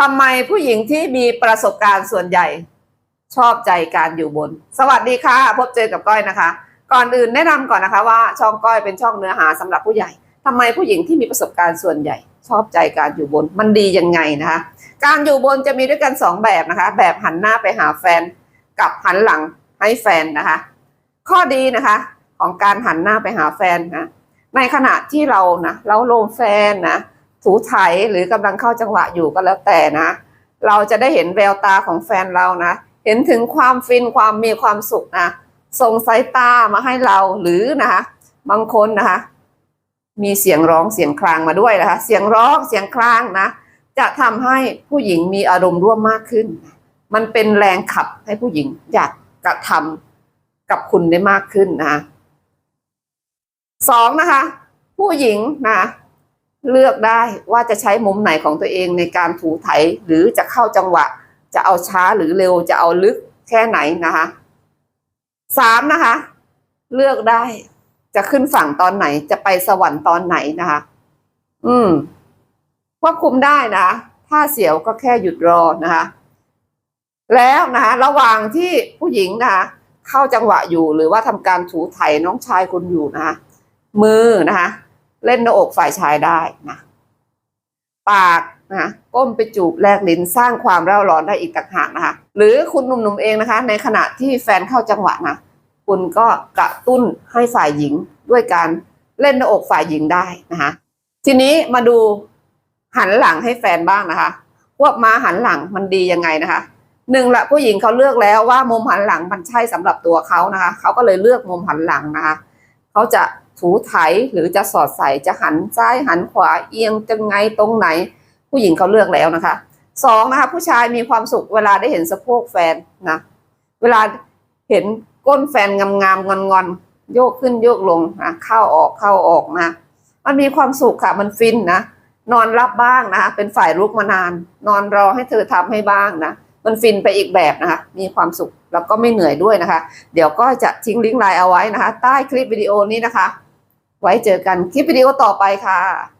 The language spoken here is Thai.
ทำไมผู้หญิงที่มีประสบการณ์ส่วนใหญ่ชอบใจการอยู่บน สวัสดีค่ะ พบเจอกับก้อยนะคะ ก่อนอื่นแนะนำก่อนนะคะว่าช่องก้อยเป็นช่องเนื้อหาสำหรับผู้ใหญ่ทำไมผู้หญิงที่มีประสบการณ์ส่วนใหญ่ ชอบใจการอยู่บน มันดียังไงนะคะ การอยู่บนจะมีด้วยกันสองแบบนะคะ แบบหันหน้าไปหาแฟน กับหันหลังให้แฟนนะคะ ข้อดีนะคะของการหันหน้าไปหาแฟนนะในขณะที่เรานะเราโลมแฟนนะ ถูไถหรือกำลังเข้าจังหวะอยู่ก็แล้วแต่นะ เราจะได้เห็นแววตาของแฟนเรานะ เห็นถึงความฟินความมีความสุขนะส่งสายตามาให้เราหรือนะคะบางคนนะคะมีเสียงร้องเสียงครางมาด้วยนะคะ เสียงร้องเสียงครางนะ จะทำให้ผู้หญิงมีอารมณ์ร่วมมากขึ้น มันเป็นแรงขับให้ผู้หญิงอยากกระทำกับคุณได้มากขึ้นนะคะสองนะคะ ผู้หญิงนะ เลือกได้ว่าจะใช้มุมไหนของตัวเองในการถูไถหรือจะเข้าจังหวะ จะเอาช้าหรือเร็วจะเอาลึกแค่ไหนนะคะสามนะคะ เลือกได้จะขึ้นฝั่งตอนไหนจะไปสวรรค์ตอนไหนนะคะ อืมควบคุมได้นะถ้าเสียวก็แค่หยุดรอนะคะ แล้วนะคะระหว่างที่ผู้หญิงนะคะเข้าจังหวะอยู่หรือว่าทำการถูไถน้องชายคุณอยู่นะคะมือนะคะ เล่นหน้าอกฝ่ายชายได้นะปากนะก้มไปจูบแลกลิ้นสร้างความเร่าร้อนได้อีกต่างหากนะคะ หรือคุณหนุ่มๆเองนะคะ ในขณะที่แฟนเข้าจังหวะนะคุณก็กระตุ้นให้ฝ่ายหญิงด้วยการเล่นหน้าอกฝ่ายหญิงได้นะคะทีนี้มาดูหันหลังให้แฟนบ้างนะคะพวกมาหันหลังมันดียังไงนะคะหนึ่งละผู้หญิงเขาเลือกแล้วว่ามุมหันหลังมันใช่สำหรับตัวเขานะคะเขาก็เลยเลือกมุมหันหลังนะคะเขาจะ ถูไถหรือจะสอดใส่จะหันซ้ายหันขวาเอียงจังไงตรงไหน ผู้หญิงเขาเลือกแล้วนะคะสองนะคะผู้ชายมีความสุขเวลาได้เห็นสะโพกแฟนนะเวลาเห็นก้นแฟนงามๆงอนๆโยกขึ้นโยกลงนะเข้าออกเข้าออกนะมันมีความสุขค่ะมันฟินนะนอนรับบ้างนะคะเป็นฝ่ายรุกมานาน นอนรอให้เธอทำให้บ้างนะมันฟินไปอีกแบบนะคะมีความสุขแล้วก็ไม่เหนื่อยด้วยนะคะ เดี๋ยวก็จะทิ้งลิงก์ไลน์เอาไว้นะคะ ใต้คลิปวิดีโอนี้นะคะ ไว้เจอกันคลิปวิดีโอต่อไปค่ะ